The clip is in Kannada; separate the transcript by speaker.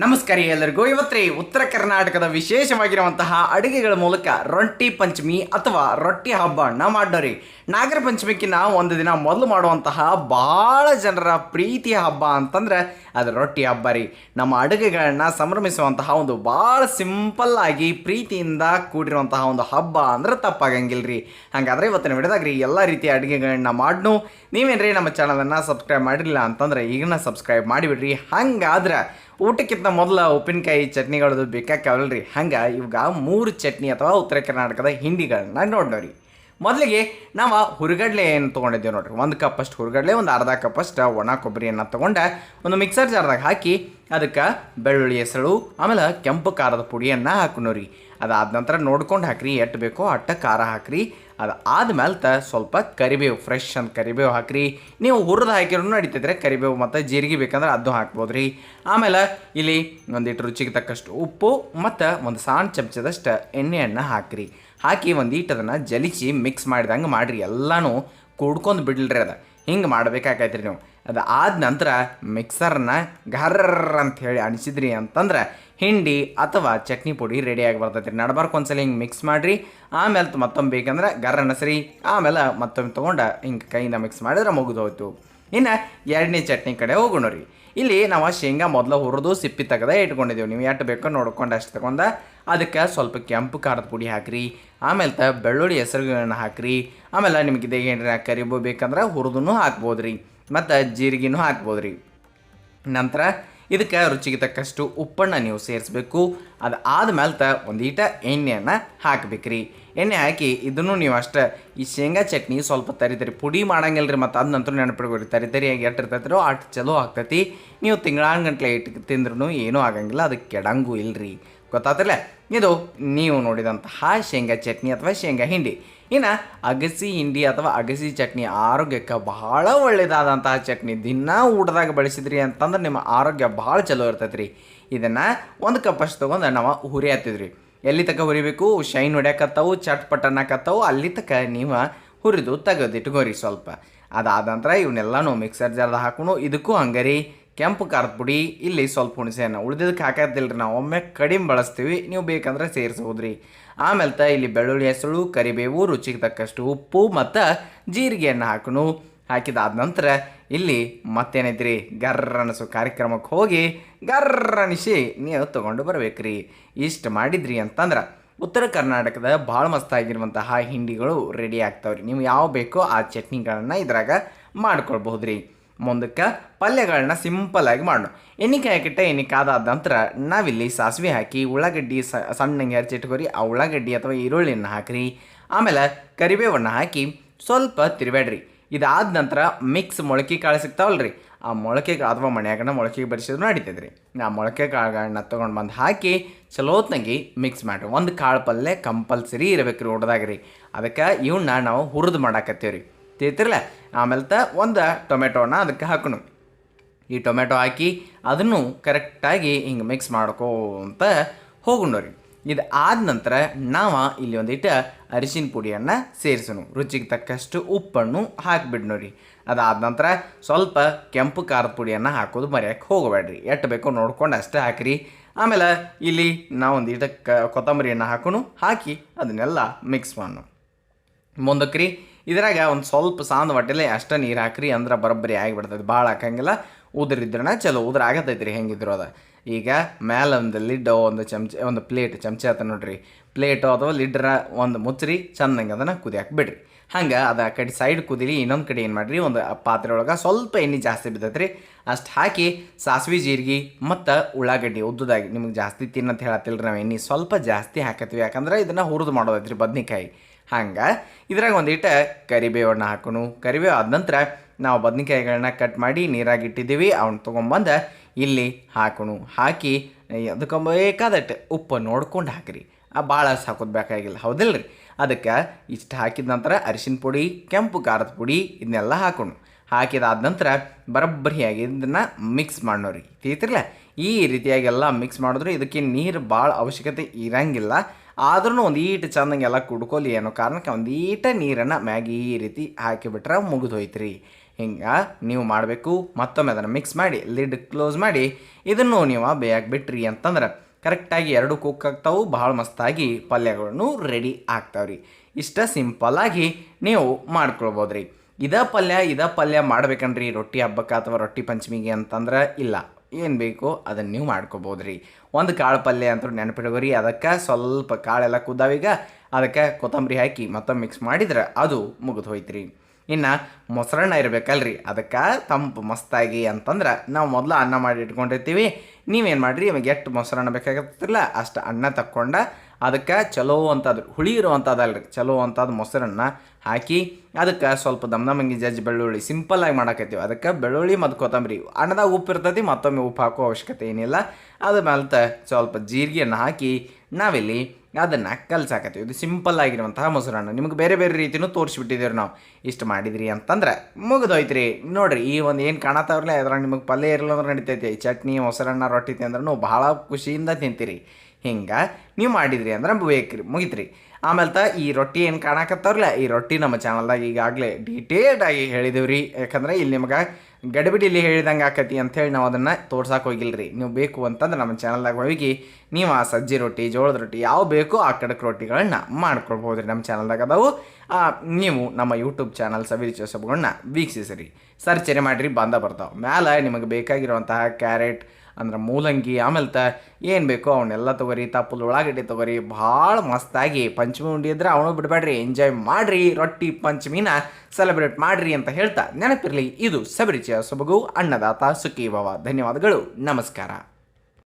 Speaker 1: ನಮಸ್ಕಾರ ಎಲ್ಲರಿಗೂ. ಇವತ್ತೇ ಉತ್ತರ ಕರ್ನಾಟಕದ ವಿಶೇಷವಾಗಿರುವಂತಹ ಅಡುಗೆಗಳ ಮೂಲಕ ರೊಟ್ಟಿ ಪಂಚಮಿ ಅಥವಾ ರೊಟ್ಟಿ ಹಬ್ಬನ ಮಾಡೋರಿ ನಾಗರ ಪಂಚಮಿಕ್ಕಿನ ಒಂದು ದಿನ ಮೊದಲು ಮಾಡುವಂತಹ ಭಾಳ ಜನರ ಪ್ರೀತಿಯ ಹಬ್ಬ ಅಂತಂದ್ರೆ ಅದು ರೊಟ್ಟಿ ಹಬ್ಬ ರೀ. ನಮ್ಮ ಅಡುಗೆಗಳನ್ನ ಸಂಭ್ರಮಿಸುವಂತಹ ಒಂದು ಭಾಳ ಸಿಂಪಲ್ ಆಗಿ ಪ್ರೀತಿಯಿಂದ ಕೂಡಿರುವಂತಹ ಒಂದು ಹಬ್ಬ ಅಂದ್ರೆ ತಪ್ಪಾಗಂಗಿಲ್ಲ ರೀ. ಹಾಗಾದ್ರೆ ಇವತ್ತಿನ ವಿಡಿಯೋದಾಗ ರೀ ಎಲ್ಲ ರೀತಿಯ ಅಡುಗೆಗಳನ್ನ ಮಾಡ್ನು. ರೀ ನಮ್ಮ ಚಾನಲನ್ನು ಸಬ್ಸ್ಕ್ರೈಬ್ ಮಾಡಿರಲಿಲ್ಲ ಅಂತಂದ್ರೆ ಈಗನ ಸಬ್ಸ್ಕ್ರೈಬ್ ಮಾಡಿಬಿಡ್ರಿ. ಹಂಗಾದ್ರೆ ಊಟಕ್ಕಿಂತ ಮೊದಲ ಉಪ್ಪಿನಕಾಯಿ ಚಟ್ನಿಗಳದು ಬೇಕಾಕ್ಯಾವಲ್ರಿ? ಹಂಗೆ ಇವಾಗ ಮೂರು ಚಟ್ನಿ ಅಥವಾ ಉತ್ತರ ಕರ್ನಾಟಕದ ಹಿಂಡಿಗಳನ್ನ ನೋಡೋರಿ ಮೊದಲಿಗೆ ನಾವು ಹುರುಗಡಲೆ ಏನು ತೊಗೊಂಡಿದ್ದೇವೆ ನೋಡ್ರಿ? ಒಂದು ಕಪ್ ಅಷ್ಟು ಹುರುಗಡ್ಲೆ, ಒಂದು ಅರ್ಧ ಕಪ್ ಅಷ್ಟು ಒಣ ಕೊಬ್ಬರಿಯನ್ನು ತೊಗೊಂಡು ಒಂದು ಮಿಕ್ಸರ್ ಜಾರ್ದಾಗ ಹಾಕಿ ಅದಕ್ಕೆ ಬೆಳ್ಳುಳ್ಳಿ ಹೆಸರು, ಆಮೇಲೆ ಕೆಂಪು ಖಾರದ ಪುಡಿಯನ್ನು ಹಾಕೋರಿ ಅದಾದ ನಂತರ ನೋಡ್ಕೊಂಡು ಹಾಕ್ರಿ ಎಟ್ಟು ಬೇಕೋ ಅಟ್ಟ ಖಾರ ಹಾಕ್ರಿ. ಅದು ಆದ್ಮೇಲೆ ತ ಸ್ವಲ್ಪ ಕರಿಬೇವು ಫ್ರೆಶ್ ಅಂತ ಕರಿಬೇವು ಹಾಕ್ರಿ. ನೀವು ಹುರಿದು ಹಾಕಿರೂ ನಡೀತಿದ್ರೆ ಕರಿಬೇವು ಮತ್ತು ಜೀರಿಗೆ ಬೇಕಂದ್ರೆ ಅದು ಹಾಕ್ಬೋದು ರೀ ಆಮೇಲೆ ಇಲ್ಲಿ ಒಂದಿಟ್ಟು ರುಚಿಗೆ ತಕ್ಕಷ್ಟು ಉಪ್ಪು ಮತ್ತು ಒಂದು ಸಣ್ಣ ಚಮಚದಷ್ಟು ಎಣ್ಣೆಯನ್ನು ಹಾಕ್ರಿ. ಹಾಕಿ ಒಂದಿಷ್ಟು ಅದನ್ನು ಜಲಿಸಿ ಮಿಕ್ಸ್ ಮಾಡಿದಂಗೆ ಮಾಡಿರಿ, ಎಲ್ಲನೂ ಕೂಡ್ಕೊಂಡು ಬಿಡ್ಲ್ರಿ ಅದು. ಹಿಂಗೆ ಮಾಡ್ಬೇಕಾಗೈತೆ ನೀವು. ಅದು ಆದ ನಂತರ ಮಿಕ್ಸರ್ನ ಘರ್ರ ಅಂತ ಹೇಳಿ ಅಣಿಸಿದ್ರಿ ಅಂತಂದ್ರೆ ಹಿಂಡಿ ಅಥವಾ ಚಟ್ನಿ ಪುಡಿ ರೆಡಿಯಾಗಿ ಬರ್ತೈತೆ ರೀ. ನಡ್ಬಾರ್ಕು ಒಂದ್ಸಲ ಹಿಂಗೆ ಮಿಕ್ಸ್ ಮಾಡಿರಿ. ಆಮೇಲೆ ಮತ್ತೊಮ್ಮೆ ಬೇಕಂದ್ರೆ ಗರ್ರ ಅಣಸ್ರಿ. ಆಮೇಲೆ ಮತ್ತೊಮ್ಮೆ ತೊಗೊಂಡು ಹಿಂಗೆ ಕೈಯಿಂದ ಮಿಕ್ಸ್ ಮಾಡಿದ್ರೆ ಮುಗಿದು ಹೋಯ್ತು. ಇನ್ನು ಎರಡನೇ ಚಟ್ನಿ ಕಡೆ ಹೋಗೋಣ ರೀ. ಇಲ್ಲಿ ನಾವು ಶೇಂಗಾ ಮೊದಲು ಹುರಿದು ಸಿಪ್ಪಿ ತೆಗೆದ ಇಟ್ಕೊಂಡಿದ್ದೀವಿ ನೀವು ಎಷ್ಟು ಬೇಕೋ ನೋಡ್ಕೊಂಡು ಅಷ್ಟು ತಗೊಂಡ ಅದಕ್ಕೆ ಸ್ವಲ್ಪ ಕೆಂಪು ಖಾರದ ಪುಡಿ ಹಾಕ್ರಿ. ಆಮೇಲೆ ತ ಬೆಳ್ಳುಳ್ಳಿ ಹೆಸರುಗಳನ್ನ ಹಾಕ್ರಿ. ಆಮೇಲೆ ನಿಮಗೆ ಇದೇ ಏನಾರ ಕರಿಬೋ ಬೇಕಂದ್ರೆ ಹುರಿದು ಹಾಕ್ಬೋದು ರೀ ಮತ್ತು ಜೀರಿಗೆನೂ ಹಾಕ್ಬೋದು ರೀ ನಂತರ ಇದಕ್ಕೆ ರುಚಿಗೆ ತಕ್ಕಷ್ಟು ಉಪ್ಪನ್ನು ನೀವು ಸೇರಿಸ್ಬೇಕು. ಅದು ಆದ್ಮೇಲೆ ತ ಒಂದೀಟ ಎಣ್ಣೆಯನ್ನು ಹಾಕ್ಬೇಕ್ರಿ. ಎಣ್ಣೆ ಹಾಕಿ ಇದನ್ನು ನೀವು ಅಷ್ಟೇ ಈ ಶೇಂಗಾ ಚಟ್ನಿ ಸ್ವಲ್ಪ ತರಿ ತರಿ ಪುಡಿ ಮಾಡಂಗಿಲ್ಲ ರೀ ಮತ್ತು ಅದ ನಂತರ ತರಿ ತರಿಯಾಗಿ ಎಷ್ಟು ಇರ್ತೈತಿರೋ ಅಷ್ಟು ಚಲೋ ಆಗ್ತೈತಿ. ನೀವು ತಿಂಗಳಾನ್ಗಂಟ್ಲೆ ಇಟ್ಟು ತಿಂದ್ರೂ ಏನೂ ಆಗಂಗಿಲ್ಲ. ಅದಕ್ಕೆ ಕೆಡಂಗೂ ಇಲ್ಲರಿ ಗೊತ್ತಾತಲ್ಲ? ಇದು ನೀವು ನೋಡಿದಂತಹ ಶೇಂಗಾ ಚಟ್ನಿ ಅಥವಾ ಶೇಂಗಾ ಹಿಂಡಿ. ಇನ್ನು ಅಗಸಿ ಹಿಂಡಿ ಅಥವಾ ಅಗಸಿ ಚಟ್ನಿ ಆರೋಗ್ಯಕ್ಕೆ ಬಹಳ ಒಳ್ಳೆಯದಾದಂತಹ ಚಟ್ನಿ. ದಿನ ಊಟದಾಗ ಬಳಸಿದ್ರಿ ಅಂತಂದ್ರೆ ನಿಮ್ಮ ಆರೋಗ್ಯ ಭಾಳ ಚಲೋ ಇರ್ತೈತೆ ರೀ ಇದನ್ನು ಒಂದು ಕಪ್ ಅಷ್ಟು ತೊಗೊಂಡು ನಾವು ಹುರಿ ಹತ್ತಿದ್ರಿ. ಎಲ್ಲಿ ತಕ ಹುರಿಬೇಕು? ಶೈನ್ ಹೊಡ್ಯಾಕತ್ತವು, ಚಟ್ ಪಟ್ಟಣಕತ್ತವು ಅಲ್ಲಿ ತನಕ ನೀವು ಹುರಿದು ತೆಗೆದಿಟ್ಕೋರಿ ಸ್ವಲ್ಪ. ಅದಾದ ನಂತರ ಇವನ್ನೆಲ್ಲನೂ ಮಿಕ್ಸರ್ ಜಾರ್ದಾಗ ಹಾಕೊಂಡು ಇದಕ್ಕೂ ಹಂಗರಿ. ಕೆಂಪು ಖಾರದ ಪುಡಿ, ಇಲ್ಲಿ ಸ್ವಲ್ಪ ಹುಣಸೆಹಣ್ಣು. ಉಳಿದಿದ್ದಕ್ಕೆ ಹಾಕೋದಿಲ್ಲ ರೀ ನಾವು. ಒಮ್ಮೆ ಕಡಿಮೆ ಬಳಸ್ತೀವಿ, ನೀವು ಬೇಕಂದ್ರೆ ಸೇರಿಸ್ಬೋದ್ರಿ ಆಮೇಲೆ ತ, ಇಲ್ಲಿ ಬೆಳ್ಳುಳ್ಳಿ ಹೆಸರು, ಕರಿಬೇವು, ರುಚಿಗೆ ತಕ್ಕಷ್ಟು ಉಪ್ಪು ಮತ್ತು ಜೀರಿಗೆಯನ್ನು ಹಾಕನು. ಹಾಕಿದಾದ ನಂತರ ಇಲ್ಲಿ ಮತ್ತೇನೈತ್ರಿ? ಗರ್ರ ಅನಿಸೋ ಕಾರ್ಯಕ್ರಮಕ್ಕೆ ಹೋಗಿ ಗರ್ರ ಅನಿಸಿ ನೀವು ತೊಗೊಂಡು ರೀ ಇಷ್ಟು ಮಾಡಿದ್ರಿ ಅಂತಂದ್ರೆ ಉತ್ತರ ಕರ್ನಾಟಕದ ಭಾಳ ಮಸ್ತಾಗಿರುವಂತಹ ಹಿಂಡಿಗಳು ರೆಡಿ ಆಗ್ತಾವ್ರಿ. ನೀವು ಯಾವ ಬೇಕೋ ಆ ಚಟ್ನಿಗಳನ್ನು ಇದ್ರಾಗ ಮಾಡ್ಕೊಳ್ಬಹುದು ರೀ ಮುಂದಕ್ಕೆ ಪಲ್ಯಗಳನ್ನ ಸಿಂಪಲಾಗಿ ಮಾಡೋಣ ಎಣ್ಣೆ ಹಾಕಿಟ್ಟೆ ಕಾದಾದ ನಂತರ ನಾವಿಲ್ಲಿ ಸಾಸಿವೆ ಹಾಕಿ, ಉಳ್ಳಾಗಡ್ಡಿ ಸಣ್ಣಗೆ ಇಟ್ಕೋರಿ, ಆ ಉಳ್ಳಾಗಡ್ಡಿ ಅಥವಾ ಈರುಳ್ಳಿನ ಹಾಕ್ರಿ. ಆಮೇಲೆ ಕರಿಬೇವನ್ನು ಹಾಕಿ ಸ್ವಲ್ಪ ತಿರುಬೇಡ್ರಿ ಇದಾದ ನಂತರ ಮಿಕ್ಸ್ ಮೊಳಕೆ ಕಾಳು ಸಿಗ್ತಾವಲ್ರಿ. ಆ ಮೊಳಕೆ ಅಥವಾ ಮೊಳಕೆ ಬರಿಸಿದ್ರು ನಡೀತದೆ ರೀ ಆ ಮೊಳಕೆ ಕಾಳುಗಳನ್ನ ತೊಗೊಂಡು ಬಂದು ಹಾಕಿ ಚಲೋತ್ನಾಗಿ ಮಿಕ್ಸ್ ಮಾಡಿರಿ. ಒಂದು ಕಾಳು ಪಲ್ಯ ಕಂಪಲ್ಸರಿ ಇರಬೇಕು ರೀ ಊಟದಾಗ ರೀ ಅದಕ್ಕೆ ಇವನ್ನ ನಾವು ಹುರಿದು ಮಾಡಾಕತ್ತೀವಿ ರೀ ತಿಳ್ತಿರಲ್ಲ ಆಮೇಲೆ ತ ಒಂದು ಟೊಮೆಟೋನ ಅದಕ್ಕೆ ಹಾಕೋಣ ಈ ಟೊಮೆಟೊ ಹಾಕಿ ಅದನ್ನು ಕರೆಕ್ಟಾಗಿ ಹಿಂಗೆ ಮಿಕ್ಸ್ ಮಾಡ್ಕೋತ ಹೋಗೋಣ ರೀ ಇದು ಆದ ನಂತರ ನಾವು ಇಲ್ಲಿ ಒಂದಿಟ್ಟು ಅರಿಶಿನ ಪುಡಿಯನ್ನು ಸೇರಿಸೋಣ ರುಚಿಗೆ ತಕ್ಕಷ್ಟು ಉಪ್ಪನ್ನು ಹಾಕಿಬಿಡ್ನು ರೀ ಅದಾದ ನಂತರ ಸ್ವಲ್ಪ ಕೆಂಪು ಖಾರದ ಪುಡಿಯನ್ನು ಹಾಕೋದು ಮರೆಯೋಕ್ಕೆ ಹೋಗಬೇಡ್ರಿ ಎಷ್ಟು ಬೇಕೋ ನೋಡ್ಕೊಂಡು ಅಷ್ಟೇ ಹಾಕಿರಿ. ಆಮೇಲೆ ಇಲ್ಲಿ ನಾವು ಒಂದಿಟ್ಟು ಕೊತ್ತಂಬರಿಯನ್ನು ಹಾಕೋಣ ಹಾಕಿ ಅದನ್ನೆಲ್ಲ ಮಿಕ್ಸ್ ಮಾಡೋಣ ಮುಂದಕ್ಕೆ ರೀ ಇದ್ರಾಗ ಒಂದು ಸ್ವಲ್ಪ ಸಾಂದ್ ಹೊಟ್ಟೆಲೆ ಅಷ್ಟೇ ನೀರು ಹಾಕ್ರಿ ಅಂದ್ರೆ ಬರೋಬ್ಬರಿ ಆಗಿಬಿಡ್ತೈತೆ, ಭಾಳ ಹಾಕಂಗಿಲ್ಲ. ಉದ್ರಿದ್ರನ ಚಲೋ ಉದ್ರ ಆಗತೈತೆ ರೀ ಹೆಂಗಿದ್ರು ಅದು. ಈಗ ಮ್ಯಾಲ ಒಂದು ಲಿಡ್, ಒಂದು ಚಮಚ, ಒಂದು ಪ್ಲೇಟ್, ಚಮಚ ಆತ ನೋಡ್ರಿ. ಪ್ಲೇಟು ಅಥವಾ ಲಿಡ್ರ ಒಂದು ಮುಚ್ಚರಿ ಚಂದಂಗೆ ಅದನ್ನು ಕುದಿಯಾಕೆ ಬಿಡ್ರಿ. ಹಂಗೆ ಅದು ಆ ಕಡೆ ಸೈಡ್ ಕುದಿರಿ ಇನ್ನೊಂದು ಕಡೆ ಏನು ಮಾಡಿರಿ, ಒಂದು ಪಾತ್ರೆ ಒಳಗೆ ಸ್ವಲ್ಪ ಎಣ್ಣೆ ಜಾಸ್ತಿ ಬಿದ್ದೈತೆ ರೀ ಅಷ್ಟು ಹಾಕಿ ಸಾಸಿವೆ, ಜೀರಿಗೆ ಮತ್ತು ಉಳ್ಳಾಗಡ್ಡಿ ಉದ್ದುದಾಗಿ, ನಿಮ್ಗೆ ಜಾಸ್ತಿ ತಿನ್ನಂತ ಹೇಳತ್ತಿಲ್ಲ ನಾವು ಎಣ್ಣೆ, ಸ್ವಲ್ಪ ಜಾಸ್ತಿ ಹಾಕತ್ತೀವಿ ಯಾಕಂದ್ರೆ ಇದನ್ನು ಹುರಿದು ಮಾಡೋದೈತ್ರಿ ಬದ್ನಿಕಾಯಿ. ಹಂಗೆ. ಇದ್ರಾಗ ಒಂದಿಟ್ಟು ಕರಿಬೇವನ್ನು ಹಾಕೋನು ಕರಿಬೇವು ಆದ ನಂತರ ನಾವು ಬದನೆಕಾಯಿಗಳನ್ನ ಕಟ್ ಮಾಡಿ ನೀರಾಗಿ ಇಟ್ಟಿದ್ದೀವಿ ಅವನ್ನ ತೊಗೊಂಬಂದು ಇಲ್ಲಿ ಹಾಕೋನು ಹಾಕಿ ಅದಕ್ಕೆ ಬೇಕಾದಟ್ಟು ಉಪ್ಪು ನೋಡ್ಕೊಂಡು ಹಾಕಿರಿ. ಆ ಭಾಳ ಹಾಕೋದು ಬೇಕಾಗಿಲ್ಲ. ಹೌದಿಲ್ಲ ರೀ ಅದಕ್ಕೆ ಇಷ್ಟು ಹಾಕಿದ ನಂತರ ಅರಿಶಿನ ಪುಡಿ, ಕೆಂಪು ಖಾರದ ಪುಡಿ ಇದನ್ನೆಲ್ಲ ಹಾಕೋಣ. ಹಾಕಿದಾದ ನಂತರ ಬರಬ್ಬರಿಯಾಗಿ ಇದನ್ನು ಮಿಕ್ಸ್ ಮಾಡೋರಿ ತಿಳಿತಿರಲ್ಲ ಈ ರೀತಿಯಾಗಿ ಎಲ್ಲ ಮಿಕ್ಸ್ ಮಾಡಿದ್ರೆ ಇದಕ್ಕೆ ನೀರು ಭಾಳ ಅವಶ್ಯಕತೆ ಇರಂಗಿಲ್ಲ. ಆದ್ರೂ ಒಂದು ಈಟು ಚಂದಂಗೆ ಎಲ್ಲ ಕುಡ್ಕೊಲಿ ಅನ್ನೋ ಕಾರಣಕ್ಕೆ ಒಂದು ಈಟ ನೀರನ್ನು ಮ್ಯಾಗಿ ಈ ರೀತಿ ಹಾಕಿಬಿಟ್ರೆ ಮುಗಿದು ಹೋಯ್ತ್ರಿ ಹಿಂಗೆ ನೀವು ಮಾಡಬೇಕು, ಮತ್ತೊಮ್ಮೆ ಅದನ್ನು ಮಿಕ್ಸ್ ಮಾಡಿ ಲಿಡ್ ಕ್ಲೋಸ್ ಮಾಡಿ, ಇದನ್ನು ನೀವು ಬೇಯಾಗಿ ಬಿಟ್ರಿ ಅಂತಂದ್ರೆ ಕರೆಕ್ಟಾಗಿ ಎರಡು ಕುಕ್ ಆಗ್ತಾವು, ಭಾಳ ಮಸ್ತಾಗಿ ಪಲ್ಯಗಳನ್ನು ರೆಡಿ ಆಗ್ತಾವ್ರಿ. ಇಷ್ಟ ಸಿಂಪಲ್ಲಾಗಿ ನೀವು ಮಾಡ್ಕೊಳ್ಬೋದ್ರಿ. ಇದ ಪಲ್ಯ ಇದ ಪಲ್ಯ ಮಾಡ್ಬೇಕನ್ರಿ, ರೊಟ್ಟಿ ಹಬ್ಬಕ್ಕೆ ಅಥವಾ ರೊಟ್ಟಿ ಪಂಚಮಿಗೆ ಅಂತಂದ್ರೆ ಇಲ್ಲ. ಏನು ಬೇಕೋ ಅದನ್ನು ನೀವು ಮಾಡ್ಕೋಬೋದು ರೀ ಒಂದು ಕಾಳು ಪಲ್ಯ ಅಂತ ನೆನಪಿಡ್ಕೋರಿ ಅದಕ್ಕೆ ಸ್ವಲ್ಪ ಕಾಳೆಲ್ಲ ಕುದ್ದಾವೀಗ ಅದಕ್ಕೆ ಕೊತ್ತಂಬರಿ ಹಾಕಿ ಮತ್ತೊಮ್ಮೆ ಮಿಕ್ಸ್ ಮಾಡಿದ್ರೆ ಅದು ಮುಗಿದು ಹೋಯ್ತು ರೀ ಇನ್ನು ಮೊಸರನ್ನ ಇರಬೇಕಲ್ರಿ, ಅದಕ್ಕೆ ತಂಪು ಮಸ್ತಾಗಿ ಅಂತಂದ್ರೆ ನಾವು ಮೊದಲು ಅನ್ನ ಮಾಡಿ ಇಟ್ಕೊಂಡಿರ್ತೀವಿ. ನೀವೇನು ಮಾಡಿರಿ, ಇವಾಗ ಎಷ್ಟು ಮೊಸರನ್ನ ಬೇಕಾಗತ್ತಿಲ್ಲ ಅಷ್ಟು ಅನ್ನ ತಕ್ಕೊಂಡ ಅದಕ್ಕೆ ಚಲೋ ಅಂಥದ್ದು ಹುಳಿ ಇರುವಂಥದ್ದಲ್ರಿ ಚಲೋ ಅಂಥದ್ದು ಮೊಸರನ್ನ ಹಾಕಿ ಅದಕ್ಕೆ ಸ್ವಲ್ಪ ದಮ್ ದಮ್ಮಂಗಿ ಜಜ್ಜಿ ಬೆಳ್ಳುಳ್ಳಿ ಸಿಂಪಲ್ಲಾಗಿ ಮಾಡಾಕತ್ತೀವಿ. ಅದಕ್ಕೆ ಬೆಳ್ಳುಳ್ಳಿ ಮತ್ತು ಕೊತ್ತಂಬರಿ ಅನ್ನದಾಗ ಉಪ್ಪು ಇರ್ತೈತಿ, ಮತ್ತೊಮ್ಮೆ ಉಪ್ಪು ಹಾಕೋ ಅವಶ್ಯಕತೆ ಏನಿಲ್ಲ. ಅದ ಮೇಲೆ ಸ್ವಲ್ಪ ಜೀರಿಗೆಯನ್ನು ಹಾಕಿ ನಾವಿಲ್ಲಿ ಅದನ್ನು ಕಲ್ಸಾಕತ್ತೀವಿ. ಇದು ಸಿಂಪಲ್ ಆಗಿರುವಂತಹ ಮೊಸರನ್ನ. ನಿಮ್ಗೆ ಬೇರೆ ಬೇರೆ ರೀತಿಯೂ ತೋರಿಸ್ಬಿಟ್ಟಿದ್ದೀವಿ ನಾವು. ಇಷ್ಟು ಮಾಡಿದ್ರಿ ಅಂತಂದ್ರೆ ಮುಗಿದೋಯ್ತು ನೋಡಿರಿ, ಈ ಒಂದು ಏನು ಕಾಣತ್ತಾವ್ರಲ್ಲ ಅದ್ರಾಗ ನಿಮಗೆ ಪಲ್ಯ ಇರಲ್ಲ ಅಂದ್ರೆ ನಡಿತೈತಿ. ಚಟ್ನಿ, ಮೊಸರನ್ನ, ರೊಟ್ಟಿ ತಿಂದ್ರೂ ಭಾಳ ಖುಷಿಯಿಂದ ತಿಂತೀರಿ. ಹಿಂಗೆ ನೀವು ಮಾಡಿದ್ರಿ ಅಂದ್ರೆ ಬೇಕ್ರಿ, ಮುಗಿತ್ರಿ. ಆಮೇಲೆ ತ ಈ ರೊಟ್ಟಿ ಏನು ಕಾಣಕತ್ತವ್ರಲ್ಲ, ಈ ರೊಟ್ಟಿ ನಮ್ಮ ಚಾನಲ್ದಾಗ ಈಗಾಗಲೇ ಡೀಟೇಲ್ಡ್ ಆಗಿ ಹೇಳಿದೀವಿ ರೀ ಯಾಕಂದ್ರೆ ಇಲ್ಲಿ ನಿಮಗೆ ಗಡಿಬಿಡಿಲಿ ಹೇಳಿದಂಗೆ ಆಕತಿ ಅಂಥೇಳಿ ನಾವು ಅದನ್ನು ತೋರ್ಸಕ್ಕೆ ಹೋಗಿಲ್ಲ ರೀ ನೀವು ಬೇಕು ಅಂತಂದ್ರೆ ನಮ್ಮ ಚಾನಲ್ದಾಗ ಹೋಗಿ ನೀವು ಆ ಸಜ್ಜಿ ರೊಟ್ಟಿ, ಜೋಳದ ರೊಟ್ಟಿ ಯಾವ ಬೇಕೋ ಆ ಕಡಕ್ ರೊಟ್ಟಿಗಳನ್ನ ಮಾಡ್ಕೊಳ್ಬೋದು ರೀ ನಮ್ಮ ಚಾನಲ್ದಾಗ ಅದಾವು. ನೀವು ನಮ್ಮ ಯೂಟ್ಯೂಬ್ ಚಾನಲ್ ಸವಿರಿ ಚೋಸಬ್ಗಳನ್ನ ವೀಕ್ಷಿಸಿರಿ. ಸರ್ಚನೆ ಮಾಡಿರಿ, ಬಂದ ಬರ್ತಾವೆ. ಮ್ಯಾಲೆ ನಿಮಗೆ ಬೇಕಾಗಿರುವಂತಹ ಕ್ಯಾರೆಟ್ ಅಂದ್ರೆ ಮೂಲಂಗಿ ಆಮೇಲೆ ಏನು ಬೇಕೋ ಅವನ್ನೆಲ್ಲ ತೊಗೊರಿ, ತಪ್ಪಲು ಉಳ್ಳಾಗಡ್ಡಿ ತೊಗೊರಿ, ಭಾಳ ಮಸ್ತಾಗಿ ಪಂಚಮಿ ಉಂಡಿ ಇದ್ರೆ ಅವನು ಬಿಡಬೇಡ್ರಿ ಎಂಜಾಯ್ ಮಾಡಿರಿ, ರೊಟ್ಟಿ ಪಂಚಮಿನ ಸೆಲೆಬ್ರೇಟ್ ಮಾಡಿರಿ ಅಂತ ಹೇಳ್ತಾ ನೆನಪಿರಲಿ, ಇದು ಸಬರಿಚಿಯ ಸೊಬಗು, ಅನ್ನದಾತ ಸುಖಿ ಭವ ಧನ್ಯವಾದಗಳು, ನಮಸ್ಕಾರ.